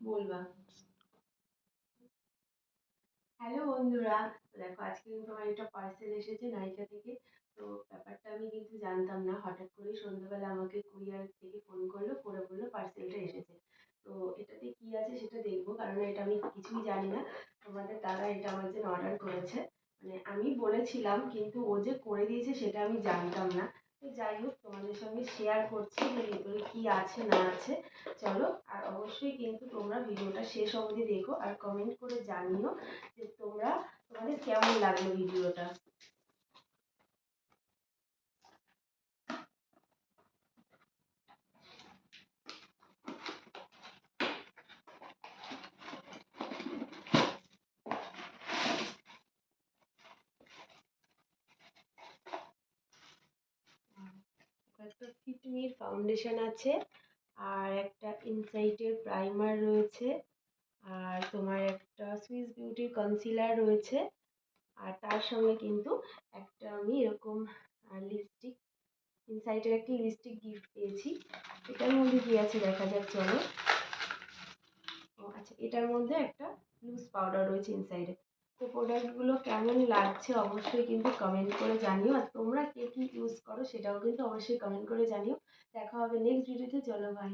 বলবা। হ্যালো বন্ধুরা, দেখো আজকে কিন্তু আমার একটা পার্সেল এসেছে নাইকা থেকে। তো ব্যাপারটা আমি কিন্তু জানতাম না, হঠাৎ করে সন্ধ্যাবেলা আমাকে কুরিয়ার থেকে ফোন করল, করে বলল পার্সেলটা এসেছে। তো এটাতে কি আছে সেটা দেখব কারণ এটা আমি কিছুই জানি না। তোমাদের দাদা এটা আমার জন্য অর্ডার করেছে। মানে আমি বলেছিলাম, কিন্তু ও যে করে দিয়েছে সেটা আমি জানতাম না। যাই হোক, তোমাদের সঙ্গে শেয়ার করছি যে ভেতরে কি আছে, না আছে। চলো, আর অবশ্যই কিন্তু তোমরা ভিডিওটা শেষ অবধি দেখো আর কমেন্ট করে জানিও যে তোমরা তোমাদের কেমন লাগল ভিডিওটা। একটা ফিটমির ফাউন্ডেশন আছে আর একটা ইনসাইটের প্রাইমার রয়েছে আর তোমার একটা সুইস বিউটির কনসিলার রয়েছে আর তার সঙ্গে কিন্তু একটা আমি এরকম লিপস্টিক ইনসাইটের একটি লিপস্টিক গিফট পেয়েছি। এটার মধ্যে কী আছে দেখা যাক, চলো। ও আচ্ছা এটার মধ্যে একটা লুজ পাউডার রয়েছে ইনসাইডে তো প্রোডাক্টগুলো কেমন লাগছে অবশ্যই কিন্তু কমেন্ট করে জানিও। আর তোমরা কে কী সেটাও কিন্তু অবশ্যই কমেন্ট করে জানিও। দেখা হবে নেক্সট ভিডিওতে চলো বাই